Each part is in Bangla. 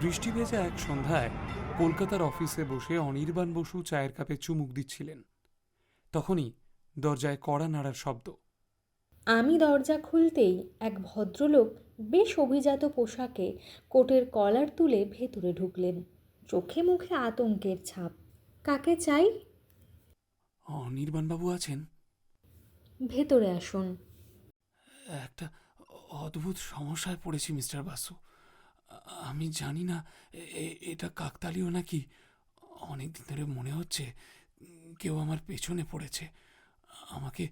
বৃষ্টি ভেজা এক সন্ধ্যায় কলকাতার অফিসে বসে অনির্বাণ বসু চায়ের কাপে চুমুক দিচ্ছিলেন। তখনই দরজায় কড়া নাড়ার শব্দ। আমি দরজা খুলতেই এক ভদ্রলোক বেশ অভিজাত পোশাকে কোটের কলার তুলে ভেতরে ঢুকলেন। চোখে মুখে আতঙ্কের ছাপ। কাকে চাই? অনির্বাণবাবু আছেন? ভেতরে আসুন। একটা অদ্ভুত সমস্যায় পড়েছি মিস্টার বাসু। আমি জানি না এটা কাকতালীয় নাকি? অনেক দিন ধরে মনে হচ্ছে কেউ আমার পেছনে পড়েছে, আমাকে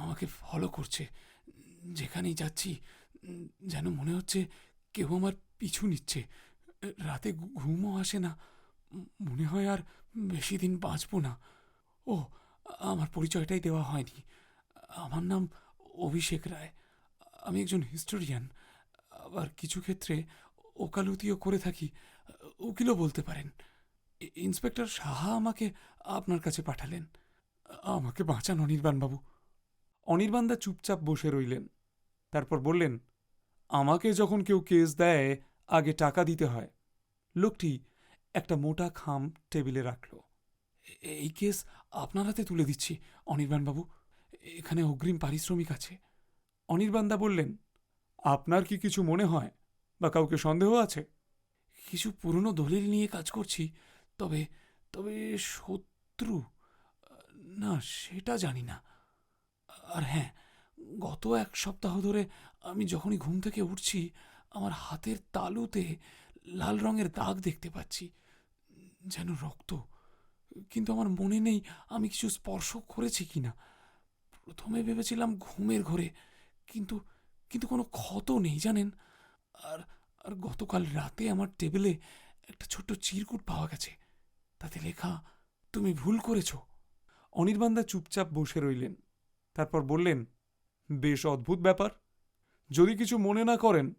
আমাকে ফলো করছে। যেখানেই যাচ্ছি, যেন মনে হচ্ছে কেউ আমার পিছু নিচ্ছে। রাতে ঘুমও আসে না, মনে হয় আর বেশি দিন বাঁচবো না। ও, আমার পরিচয়টাই দেওয়া হয়নি। আমার নাম অভিষেক রায়। আমি একজন হিস্টোরিয়ান আবার কিছু ক্ষেত্রে ওকালতিও করে থাকি। উকিলও বলতে পারেন। ইন্সপেক্টর সাহা আমাকে আপনার কাছে পাঠালেন। আমাকে বাঁচান অনির্বাণবাবু। অনির্বাণদা চুপচাপ বসে রইলেন। তারপর বললেন, আমাকে যখন কেউ কেস দেয়, আগে টাকা দিতে হয়। লোকটি একটা মোটা খাম টেবিলে রাখল। এই কেস আপনার হাতে তুলে দিচ্ছি, অনির্বাণবাবু। এখানে অগ্রিম পারিশ্রমিক আছে। অনির্বাণদা বললেন, আপনার কি কিছু মনে হয়? বা কাউকে সন্দেহ আছে? কিছু পুরনো দলিল নিয়ে কাজ করছি, তবে তবে শত্রু, না, সেটা জানি না। আর হ্যাঁ গত এক সপ্তাহ ধরে আমি যখনই ঘুম থেকে উঠছি, আমার হাতের তালুতে লাল রঙের দাগ দেখতে পাচ্ছি, যেন রক্ত। কিন্তু আমার মনে নেই আমি কিছু স্পর্শ করেছি কি না প্রথমে ভেবেছিলাম ঘুমের ঘরে, কিন্তু কিন্তু কোনো ক্ষত নেই, জানেন? আর আর গতকাল রাতে আমার টেবিলে একটা ছোট্ট চিরকুট পাওয়া গেছে। তাতে লেখা, তুমি ভুল করেছ। অনির্বাণদা চুপচাপ বসে রইলেন। তারপর বললেন, বেশ অদ্ভুত ব্যাপার। যদি কিছু মনে না করেন,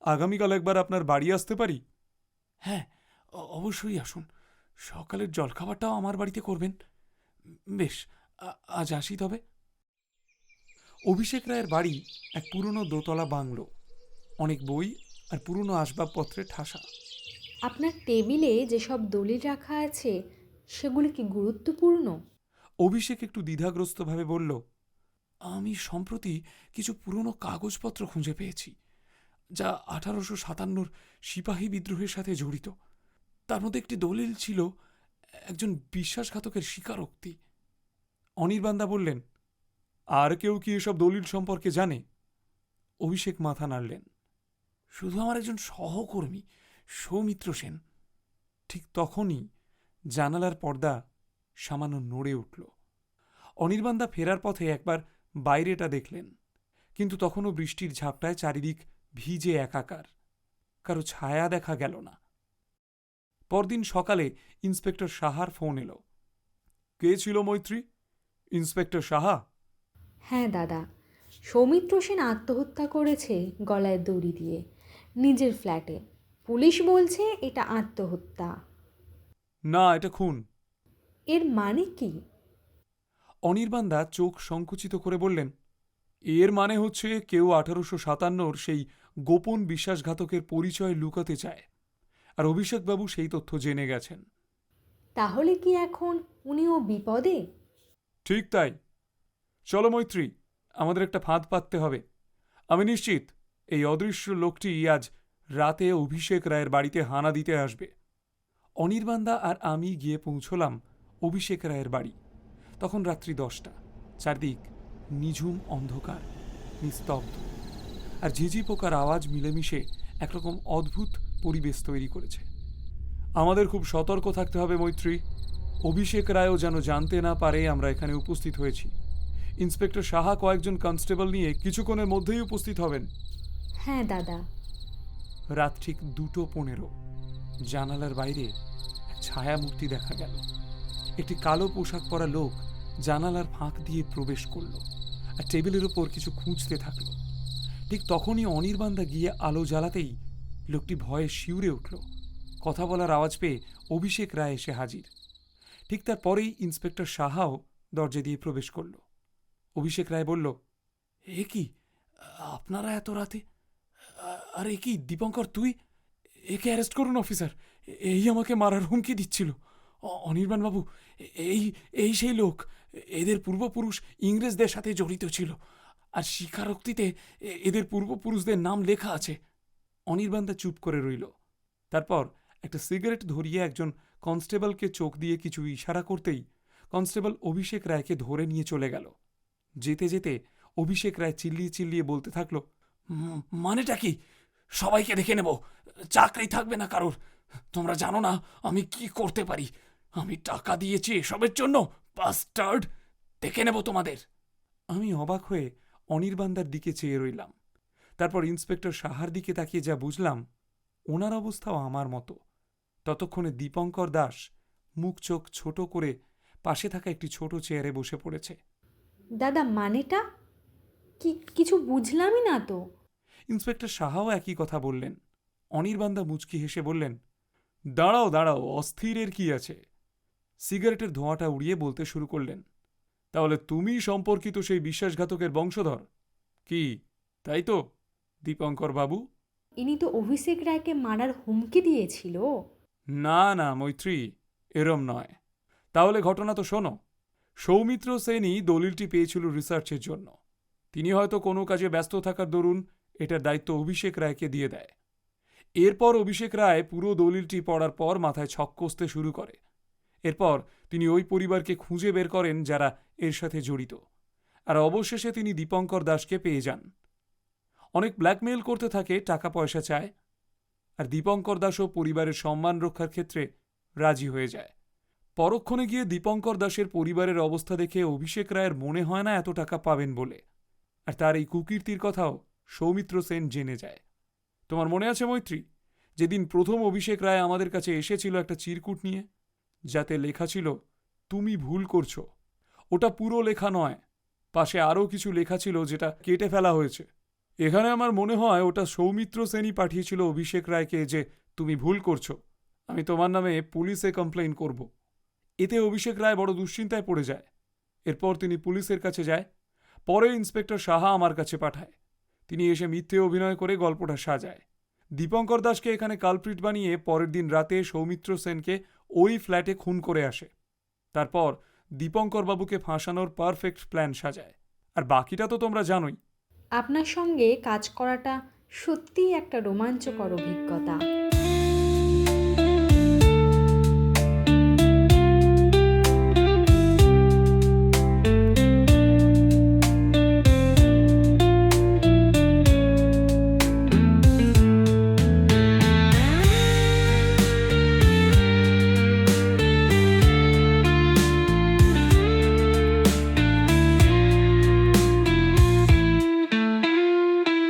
আগামীকাল একবার আপনার বাড়ি আসতে পারি? হ্যাঁ অবশ্যই আসুন। সকালের জলখাবারটাও আমার বাড়িতে করবেন। বেশ আজ আসি তবে। অভিষেক রায়ের বাড়ি এক পুরনো দোতলা বাংলো। অনেক বই আর পুরনো আসবাবপত্রে ঠাসা। আপনার টেবিলে যেসব দলিল রাখা আছে সেগুলি কি গুরুত্বপূর্ণ? অভিষেক একটু দ্বিধাগ্রস্তভাবে বলল আমি সম্প্রতি কিছু পুরনো কাগজপত্র খুঁজে পেয়েছি যা আঠারোশো সাতান্নর সিপাহী বিদ্রোহের সাথে জড়িত। তার মধ্যে একটি দলিল ছিল একজন বিশ্বাসঘাতকের স্বীকারোক্তি। অনির্বান্দা বললেন আর কেউ কি এসব দলিল সম্পর্কে জানে? অভিষেক মাথা নাড়লেন। শুধু আমার একজন সহকর্মী, সৌমিত্র সেন। ঠিক তখনই জানালার পর্দা সামান্য নড়ে উঠল। অনির্বাণদা ফেরার পথে একবার বাইরেটা দেখলেন, কিন্তু তখনও বৃষ্টির ঝাপটায় চারিদিক ভিজে একাকার, কারও ছায়া দেখা গেল না। পরদিন সকালে ইন্সপেক্টর সাহার ফোন এলো। কে ছিল মৈত্রী? ইন্সপেক্টর সাহা? হ্যাঁ দাদা। সৌমিত্র সেন আত্মহত্যা করেছে গলায় দড়ি দিয়ে। নিজের ফ্ল্যাটে। পুলিশ বলছে এটা আত্মহত্যা। না এটা খুন। এর মানে কি? অনির্বাণদা চোখ সংকুচিত করে বললেন এর মানে হচ্ছে কেউ আঠারোশো সাতান্নর সেই গোপন বিশ্বাসঘাতকের পরিচয় লুকাতে চায়। আর অভিষেকবাবু সেই তথ্য জেনে গেছেন। তাহলে কি এখন উনিও বিপদে? ঠিক তাই। চলো মৈত্রী আমাদের একটা ফাঁদ পাততে হবে। আমি নিশ্চিত এই অদৃশ্য লোকটি আজ রাতে অভিষেক রায়ের বাড়িতে হানা দিতে আসবে। অনির্বাণদা আর আমি গিয়ে পৌঁছলাম অভিষেক রায়ের বাড়ি। তখন রাত্রি দশটা। চারদিক নিঝুম অন্ধকার, নিস্তব্ধ। আর ঝিঝি পোকার আওয়াজ মিলেমিশে একরকম অদ্ভুত পরিবেশ তৈরি করেছে। আমাদের খুব সতর্ক থাকতে হবে মৈত্রী। অভিষেক রায়ও যেন জানতে না পারে আমরা এখানে উপস্থিত হয়েছি। ইন্সপেক্টর সাহা কয়েকজন কনস্টেবল নিয়ে কিছুক্ষণের মধ্যেই উপস্থিত হবেন। হ্যাঁ দাদা। রাত ঠিক দুটো পনেরো। জানালার বাইরে এক ছায়ামূর্তি দেখা গেল। একটি কালো পোশাক পরা লোক জানালার ফাঁক দিয়ে প্রবেশ করল আর টেবিলের ওপর কিছু খুঁজতে থাকল। ঠিক তখনই অনির্বাণদা গিয়ে আলো জ্বালাতেই লোকটি ভয়ে শিউরে উঠল। কথা বলার আওয়াজ পেয়ে অভিষেক রায় এসে হাজির। ঠিক তার পরেই ইন্সপেক্টর সাহাও দরজা দিয়ে প্রবেশ করল। অভিষেক রায় বলল, এ কি? আপনারা এত রাতে আর কি, দীপঙ্কর, তুই? একে অ্যারেস্ট করুন অফিসার এই আমাকে মারার হুমকি দিচ্ছিল। অনির্বাণ বাবু, এই এই সেই লোক। এদের পূর্বপুরুষ ইংরেজদের সাথে জড়িত ছিল। আর স্বীকারোক্তিতে এদের পূর্বপুরুষদের নাম লেখা আছে। অনির্বাণদা চুপ করে রইল। তারপর একটা সিগারেট ধরিয়ে একজন কনস্টেবলকে চোখ দিয়ে কিছু ইশারা করতেই কনস্টেবল অভিষেক রায়কে ধরে নিয়ে চলে গেল। যেতে যেতে অভিষেক রায় চিল্লিয়ে চিল্লিয়ে বলতে থাকল মানেটা কি? সবাইকে দেখে নেব। চাকরি থাকবে না কারোর। তোমরা জানো না, আমি কি করতে পারি? আমি টাকা দিয়েছি এসবের জন্য বাস্টার্ড দেখে নেব তোমাদের। আমি অবাক হয়ে অনির্বাণদার দিকে চেয়ে রইলাম। তারপর ইন্সপেক্টর সাহার দিকে তাকিয়ে যা বুঝলাম, ওনার অবস্থাও আমার মতো। ততক্ষণে দীপঙ্কর দাস মুখ চোখ ছোট করে পাশে থাকা একটি ছোট চেয়ারে বসে পড়েছে। দাদা, মানেটা? কি, কিছু বুঝলামই না তো। ইন্সপেক্টর সাহাও একই কথা বললেন। অনির্বাণদা মুচকি হেসে বললেন দাঁড়াও দাঁড়াও অস্থিরের কি আছে? সিগারেটের ধোঁয়াটা উড়িয়ে বলতে শুরু করলেন তাহলে তুমি সম্পর্কিত সেই বিশ্বাসঘাতকের বংশধর? কি? তাই তো দীপঙ্কর বাবু? ইনি তো অভিষেক রায়কে মারার হুমকি দিয়েছিল? না না মৈত্রী এরম নয়। তাহলে ঘটনা তো শোনো। সৌমিত্র সেনই দলিলটি পেয়েছিল রিসার্চের জন্য। তিনি হয়তো কোনো কাজে ব্যস্ত থাকার দরুন এটার দায়িত্ব অভিষেক রায়কে দিয়ে দেয়। এরপর অভিষেক রায় পুরো দলিলটি পড়ার পর মাথায় ছক কষতে শুরু করে। এরপর তিনি ওই পরিবারকে খুঁজে বের করেন যারা এর সাথে জড়িত। আর অবশেষে তিনি দীপঙ্কর দাসকে পেয়ে যান। অনেক ব্ল্যাকমেইল করতে থাকে টাকা পয়সা চায়, আর দীপঙ্কর দাসও পরিবারের সম্মান রক্ষার ক্ষেত্রে রাজি হয়ে যায়। পরক্ষণে গিয়ে দীপঙ্কর দাসের পরিবারের অবস্থা দেখে অভিষেক রায়ের মনে হয় না এত টাকা পাবেন বলে। আর তার এই কুকীর্তির কথাও সৌমিত্র সেন জেনে যায়। তোমার মনে আছে মৈত্রী? যেদিন প্রথম অভিষেক রায় আমাদের কাছে এসেছিল একটা চিরকুট নিয়ে, যাতে লেখা ছিল, তুমি ভুল করছ। ওটা পুরো লেখা নয়, পাশে আরও কিছু লেখা ছিল যেটা কেটে ফেলা হয়েছে। এখানে আমার মনে হয় ওটা সৌমিত্র সেনই পাঠিয়েছিল অভিষেক রায়কে যে, তুমি ভুল করছ। আমি তোমার নামে পুলিশে কমপ্লেন করব। এতে অভিষেক রায় বড় দুশ্চিন্তায় পড়ে যায়। এরপর তিনি পুলিশের কাছে যায়। পরে ইন্সপেক্টর সাহা আমার কাছে পাঠায়। তিনি এসে মিথ্যে অভিনয় করে গল্পটা সাজায়। দীপঙ্কর দাসকে এখানে কালপ্রিট বানিয়ে পরের দিন রাতে সৌমিত্র সেনকে ওই ফ্ল্যাটে খুন করে আসে। তারপর দীপঙ্কর বাবুকে ফাঁসানোর পারফেক্ট প্ল্যান সাজায়। আর বাকিটা তো তোমরা জানোই। আপনার সঙ্গে কাজ করাটা সত্যিই একটা রোমাঞ্চকর অভিজ্ঞতা।